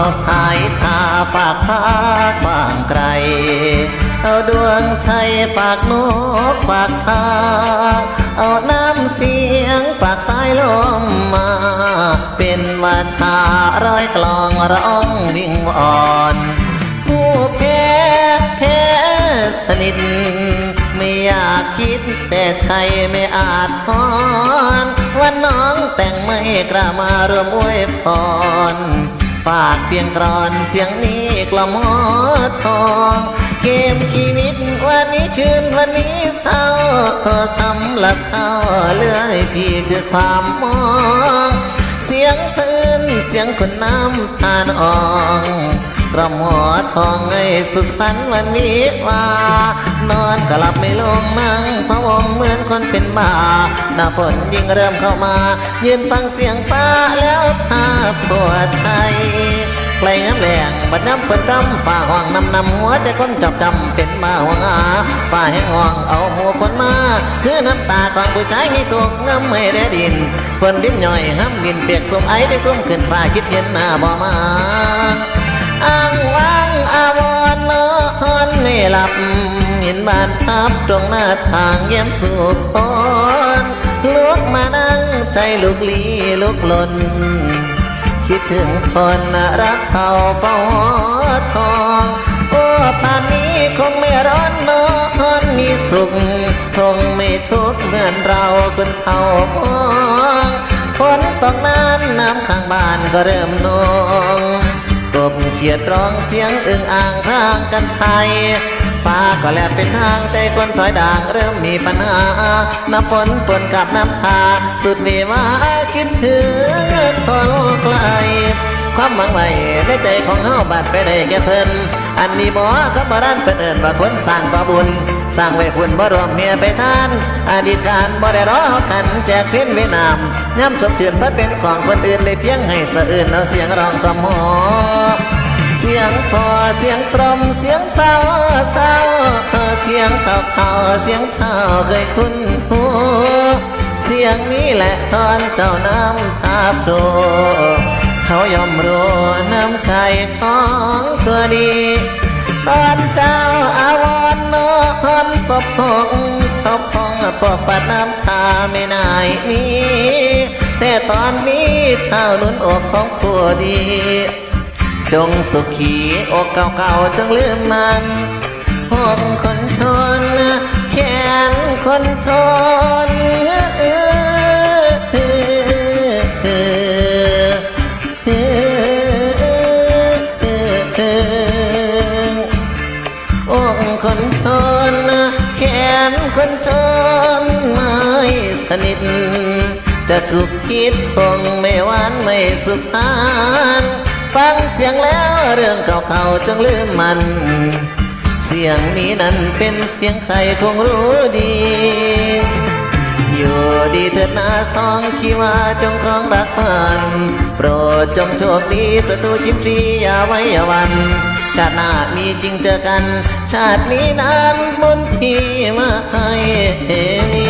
เอาสายตาฝากพากบางไกล เอาดวงชัยฝากนกฝากพาเอาน้ำเสียงฝากสายลมมา เป็นวาชาร้อยกลองร้องวิ่งวอนผู้แพ้แพ้สนิทไม่อยากคิดแต่ใจไม่อาจพรวันน้องแต่งไม่กล้ามารวมอวยพร ปากเพียงกรอนเสียงนี้กล่อมหอทองเกมชีวิตวันนี้ชื่นวันนี้เศร้าสำหรับเท่าเลื่อยพี่คือความมอง เสียงซื่นเสียงคนน้ำตาลอ่อง กระหมอทองให้สุขสันต์วันวิวานอนก็หลับไม่ลงนั่งพะวงเหมือนคนเป็นบ้าหน้าฝนยิ่งเริ่มเข้ามา ยืนฟังเสียงฟ้าแล้วภาพปวดใจไกลน้ำแรงบัดน้ำฝนรำฝ่าห้องนำนำหัวใจคนจอบจำเป็นมาห่วงอาฝ่าแห้งห้องเอาหัวฝนมา คือน้ำตาของผู้ชายมีถูกน้ำไม่ได้ดินฝนดินย่อยห้ำดินเปียกสมไอได้ร่วมขึ้นฟ้าคิดเห็นหน้าบ่มา อ้างว้างอาวรนอนไม่หลับ เห็นบ้านทับตรงหน้าทางเยี่ยมสุขพรลุกมานั่งใจลุกลี้ลุกลน คิดถึงคนรักเขาเฝ้าหอทองโอ้ป่านนี้คงไม่ร้อนนอนมีสุขคงไม่ทุกข์เหมือนเราคนเศร้ามองฝนตกนานน้ำข้างบ้านก็เริ่มนอง กบเขียดร้องเสียงอึ่งอ่างพรางกันไปฟ้าก็แลบเป็นทางใจคนถอยด่างเริ่มมีปัญหา น้ำฝนปนกับน้ำตา สุดเววาคิดถึงคนไกล ความหวังไว้ในใจของเฮาบาดไปได้แก่เพิ่น อันนี้บ่เขาบาร้านเพิ่นเอิ้นว่าคนสร้างต่อบุญ สร้างไว้พุ่นบ่รวมเมียไปทาน อดีตการบ่ได้รอกันแจกเพ้นเวนามย้ำสมชื่นพิ่นเป็นของคนอื่นเลยเพียงให้สะอื่นเอาเสียงร้องก็หมอเสียงพอเสียงตรมเสียงเศร้าเศร้าเสียงเข่าเข่าเสียงเช้าเคยคุ้นหูเสียงนี้แหละตอนเจ้าน้ำตาโผล่ เขายอมรู้น้ำใจของตัวดี ตอนเจ้าอาวรนอนศพพงเขาพองปอกปัดน้ำตาไม่นายนี้ แต่ตอนนี้เช้านุนอกของผู้ดี จงสุขีอกเก่าๆจงลืมมันหองคนชน แขนคนชน นิทจะสุขคิดคงไม่หวานไม่สุขสานฟังเสียงแล้วเรื่องเก่าๆจงลืมมัน เสียงนี้นั้นเป็นเสียงใครคงรู้ดี อยู่ดีเถิดนาสองคีว่าจงครองรักมัน โปรดจงโชคดีประตูชิมพรีอย่าไว้อย่าวัน ชาติหน้ามีจริงเจอกัน ชาตินี้นั้นมุนพี่มาให้มี